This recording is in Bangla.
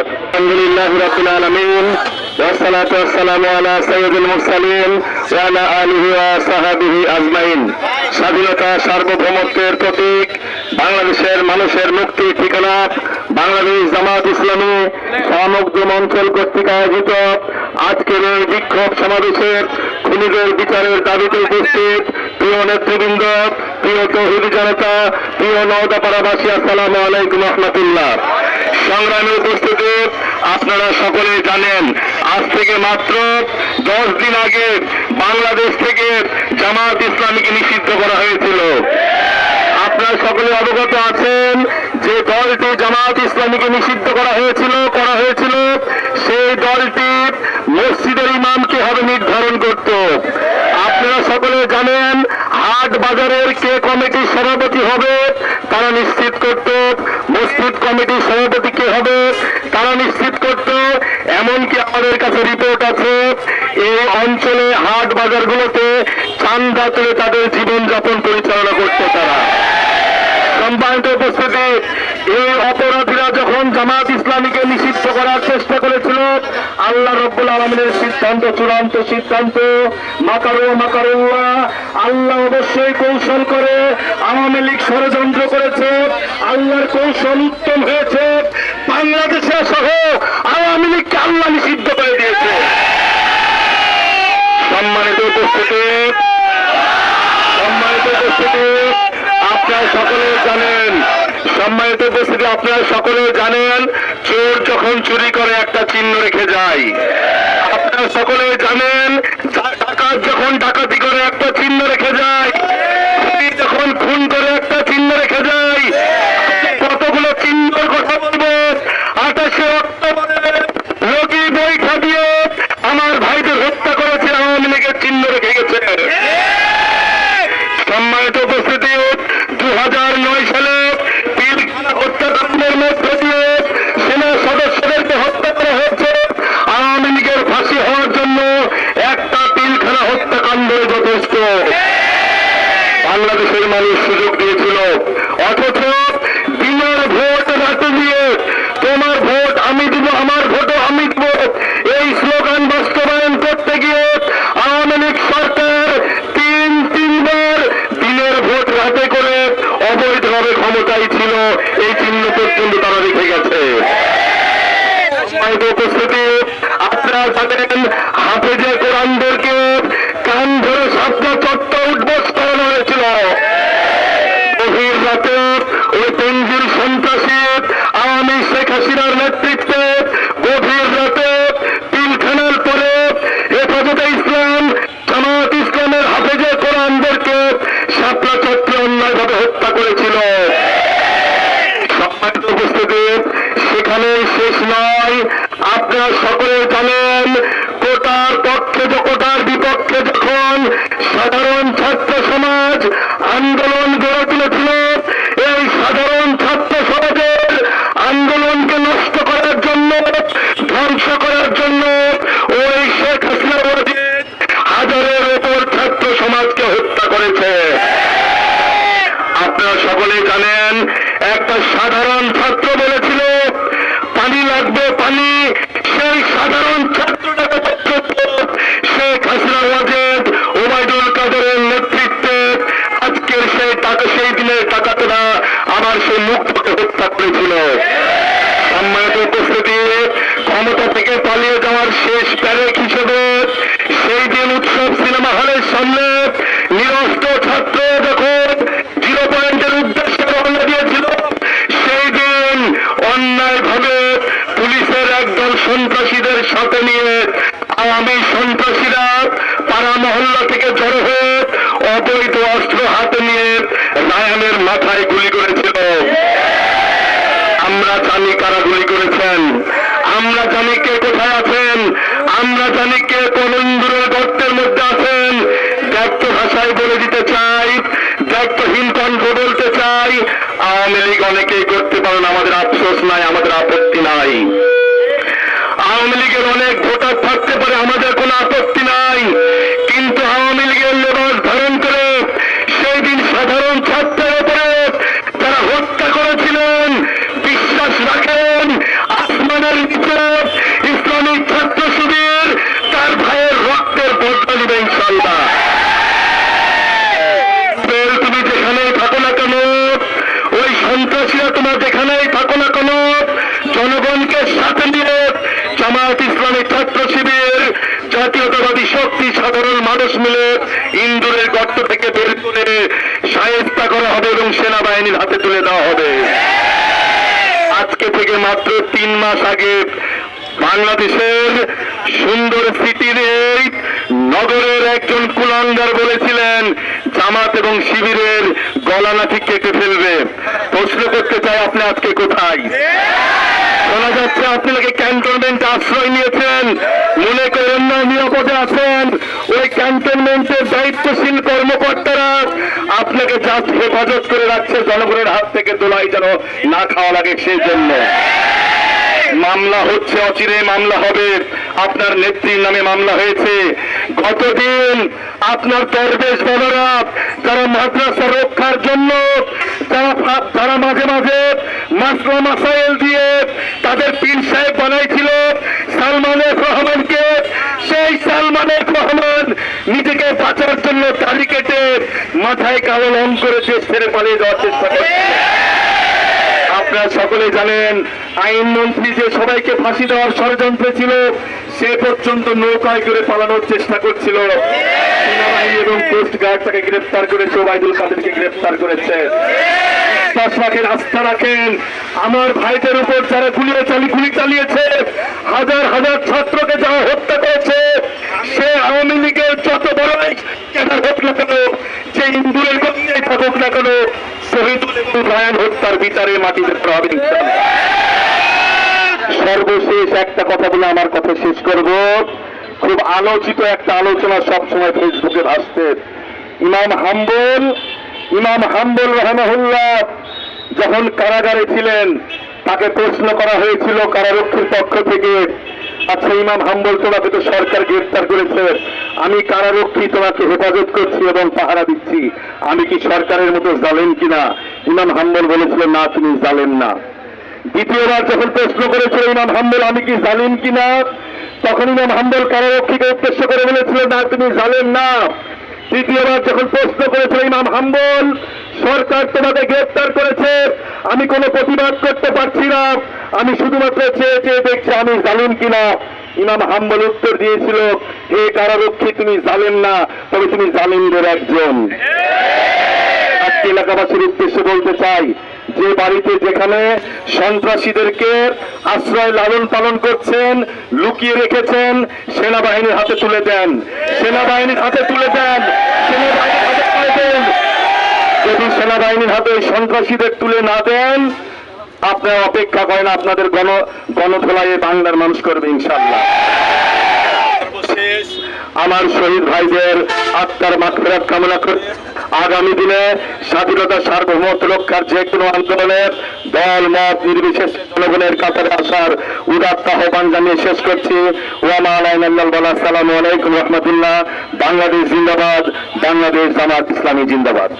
الحمد لله رب العالمين والصلاة والسلام على سيد المرسلين وعلى آله وصحبه أجمعين স্বাধীনতা সার্বভৌমত্বের প্রতীক বাংলাদেশের মানুষের মুক্তি ঠিকানা বাংলাদেশ জামাত ইসলামী সমগ্র অঞ্চল কর্তৃক আয়োজিত আজকের এই বিক্ষোভ সমাবেশের খুনিদের বিচারের দাবিতে উপস্থিত প্রিয় নেতৃবৃন্দ প্রিয় তহিদ জনতা প্রিয় নওদাপাড়াবাসী আসসালামু আলাইকুম রহমতুল্লাহ সংগ্রামে উপস্থিতি আপনারা সকলে জানেন। আজ থেকে মাত্র দশ দিন আগে বাংলাদেশ থেকে জামাত ইসলামীকে নিষিদ্ধ করা হয়েছিল। আপনারা সকলে অবগত আছেন যে দলটি জামাত ইসলামীকে নিষিদ্ধ করা হয়েছিল করা হয়েছিল। সেই দলটি মসজিদের ইমামকে হবে নির্ধারণ করত। আপনারা সকলে জানেন হাট বাজারের কে কমিটির সভাপতি হবে তারা নিশ্চিত করত মসজিদ কমিটি সভাপতি কে হবে, তারা নিশ্চিত করত, এমনকি আমাদের কাছে রিপোর্ট আছে, এই অঞ্চলে হাট বাজারগুলোতে চান্দা তুলে তাদের জীবনযাপন পরিচালনা করতো তারা। সম্মানিত উপস্থিতি, এই অপরাধীরা যখন জামাত ইসলামীকে করার চেষ্টা করেছিল। আল্লাহ রব্বুল আলমিনের সিদ্ধান্ত, চূড়ান্ত সিদ্ধান্ত। মাকারু, মাকারুল্লাহ, আল্লাহ অবশ্যই কৌশল করে আওয়ামী লীগ ষড়যন্ত্র করেছে, আল্লাহর কৌশল উত্তম হয়েছে। বাংলাদেশে সহ আওয়ামী লীগকে আল্লাহ নিষিদ্ধ করে দিয়েছে। সম্মানিত উপস্থিতি সম্মানিত উপস্থিতি। আপনারা সকলে জানেন, সম্মানিত উপস্থিতি, আপনারা সকলে জানেন, চোর যখন চুরি করে একটা চিহ্ন রেখে যায়। আপনারা সকলে জানেন ডাকাত যখন ডাকাতি করে একটা চিহ্ন রেখে যায় মানুষ সুযোগ দিয়েছিল। অথচ হাফেজে সাপলা চক্রে অন্যায় অন্যায়ভাবে হত্যা করেছিল। উপস্থিতি, সেখানে শেষ নয়। আপনারা সকলে জানেন, কোটার পক্ষে কোটার বিপক্ষে যখন সাধারণ ছাত্র সমাজ আন্দোলন গড়ে তুলেছিল সকলে জানেন, একটা সাধারণ ছাত্র বলেছিল, পানি লাগবে, পানি। সেই সাধারণ ছাত্রটাকে শেখ হাসিনা ওয়াজেদ ওবায়দুল কাদেরের নেতৃত্বে আজকের সেই টাকা, সেই দিনের আমার হত্যা করেছিল। সম্মানিত উপস্থিতি, ক্ষমতা থেকে পালিয়ে যাওয়ার শেষ প্যারেক হিসেবে সেই দিন উৎসব সিনেমা হলের সামনে অন্যায়ভাবে পুলিশের একদল সন্ত্রাসীদের সাথে নিয়ে আওয়ামী সন্ত্রাসীরা পাড়া মহল্লা থেকে জড়ো হয়ে অবৈধ অস্ত্র হাতে নিয়ে রায়ানের মাথায় গুলি করেছিল। আমরা জানি কারা গুলি করেছেন। আমরা জানি কে কোথায় আছেন। আমরা জানি কে কোন ইন্দুরের গর্তের মধ্যে আছেন। ব্যক্ত ভাষায় বলে দিতে চাই দায়িত্বহীন কণ্ঠ বলতে চাই আওয়ামী লীগ অনেকেই করতে পারেন আমাদের আফসোস নাই, আমাদের আপত্তি নাই। আওয়ামী লীগের অনেক ভোটার থাকতে পারে, আমাদের জাতীয়তাবাদী সাধারণ মানুষ মিলে ইন্দুরের গর্ত থেকে বের করে সাহেস্তা করা হবে এবং সেনাবাহিনীর হাতে তুলে দেওয়া হবে। আজকে থেকে মাত্র তিন মাস আগে বাংলাদেশের সুন্দর সিটির এই নগরের একজন কুলাঙ্গার বলেছিলেন, জামাত এবং শিবিরের গলা নাকি কেটে ফেলবে। প্রশ্ন করতে চাই আপনি আজকে কোথায়? শোনা যাচ্ছে আপনি নাকি ক্যান্টনমেন্টে আশ্রয় নিয়েছেন। মনে করেন না নিরাপদে আছেন। ওই ক্যান্টনমেন্টের দায়িত্বশীল কর্মকর্তারা আপনাকে জাস্ট হেফাজত করে রাখছে, জনগণের হাত থেকে দোলাই যেন না খাওয়া লাগে সেই জন্য মামলা হচ্ছে, অচিরে মামলা হবে। আপনার নেত্রীর নামে মামলা হয়েছে। গতদিন আপনার দরবেশ বলরা যারা মাদ্রাসা রক্ষার জন্য যারা তারা মাঝে মাঝে মাসলা মাসাইল দিয়ে তাদের পীর সাহেব বানাইছিল সালমান এফ রহমানকে। সেই সালমান এফ রহমান নিজেকে বাঁচার জন্য দাড়ি কেটে মাথায় কালো রং করে দেশ ছেড়ে পালিয়ে যাওয়ার চেষ্টা করে আপনারা সকলে জানেন আইনমন্ত্রী যে সবাইকে ফাঁসি দেওয়ার ষড়যন্ত্র ছিল, সে পর্যন্ত নৌকায় করে পালানোর চেষ্টা করছিল। সেনাবাহিনী এবং কোস্ট গার্ড তাকে গ্রেফতার করেছে, ওবায়দুল কাদেরকে গ্রেফতার করেছে। বিশ্বাস রাখেন, আস্থা রাখেন। আমার ভাইদের উপর যারা গুলি চালি গুলি চালিয়েছে, হাজার হাজার ছাত্রকে যারা হত্যা করেছে, সে আওয়ামী লীগের যত বড় ক্যাডার হোক না কেন, যে ইন্দুরের গতিতে থাকুক না কেন, শহীদুল এবং হত্যার বিচারে মাটিতে হবে সর্বশেষ একটা কথা বলে আমার কথা শেষ করব। খুব আলোচিত একটা আলোচনা সবসময় ফেসবুকে ভাসছে ইমাম হাম্বল ইমাম হাম্বল রহমহুল্লাহ যখন কারাগারে ছিলেন, তাকে প্রশ্ন করা হয়েছিল কারারক্ষীর পক্ষ থেকে আচ্ছা ইমাম হাম্বল তোমাকে তো সরকার গ্রেফতার করেছে। আমি কারারক্ষী, তোমাকে হেফাজত করছি এবং পাহারা দিচ্ছি। আমি কি সরকারের মতো জালেন কিনা? ইমাম হাম্বল বলেছিলেন, না, তুমি জালেন না। দ্বিতীয়বার যখন প্রশ্ন করেছিল ইমাম হাম্বল, আমি কি জালিম কিনা? তখন ইমাম হাম্বল কারারক্ষীকে উদ্দেশ্য করে বলেছিল, না, তুমি জালেম না। তৃতীয়বার যখন প্রশ্ন করেছিল ইমাম হাম্বল সরকার তোমাকে গ্রেফতার করেছে। আমি কোনো প্রতিবাদ করতে পারছি না। আমি শুধুমাত্র চেয়ে চেয়ে দেখছি আমি জালিম কিনা। ইমাম হাম্বল উত্তর দিয়েছিল, হে কারারক্ষী, তুমি জালেম না, তবে তুমি জালিমদের একজন। আজকে এলাকাবাসীর উদ্দেশ্যে বলতে চাই, যে বাড়িতে যেখানে সন্ত্রাসীদেরকে আশ্রয় লালন পালন করছেন, লুকিয়ে রেখেছেন, সেনাবাহিনীর হাতে তুলে দেন। সেনাবাহিনীর হাতে তুলে দেন। সেনাবাহিনীর হাতে সন্ত্রাসীদের তুলে না দেন। আপনারা অপেক্ষা করেন, আপনাদের গণ গণধোলাইয়ে বাংলার মানুষ করবে ইনশাল্লাহ আমার শহীদ ভাইদের আত্মার মাত্রাত কামনা করে আগামী দিনে স্বাধীনতা সার্বভৌমত্ব রক্ষার যে কোনো আন্দোলনের দল, মত, নির্বিশেষে জনগণের কাতারে আসার উদাত্ত আহ্বান জানিয়ে শেষ করছি। ওয়ামা আলাইন বলা সালামু আলাইকুম রহমতুল্লাহ। বাংলাদেশ জিন্দাবাদ, বাংলাদেশ জামাত ইসলামী জিন্দাবাদ।